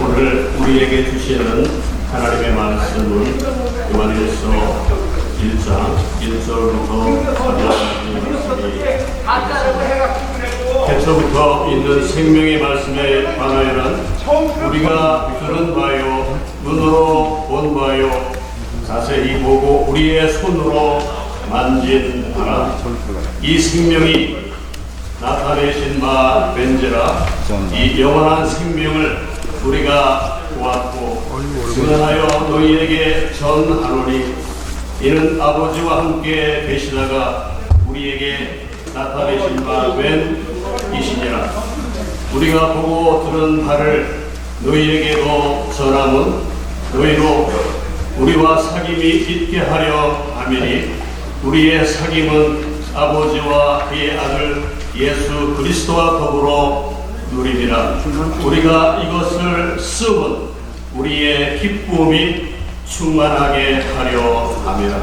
오늘 우리에게 주시는 하나님의 말씀은 요한일서 1장 1절부터 4절까지 말씀이 태초부터 있는 생명의 말씀에 관하여는 우리가 들은 바요 눈으로 본 바요 자세히 보고 우리의 손으로 만진 바라. 이 생명이 나타내신 바 벤제라 이 영원한 생명을 우리가 보았고 증언하여 너희에게 전하노니 이는 아버지와 함께 계시다가 우리에게 나타내신 바 웬 이시니라. 우리가 보고 들은 바를 너희에게도 전함은 너희로 우리와 사귐이 있게 하려 함이니 우리의 사귐은 아버지와 그의 아들 예수 그리스도와 더불어 누리니라. 우리가 이것을 쓰면 우리의 기쁨이 충만하게 하려 함이라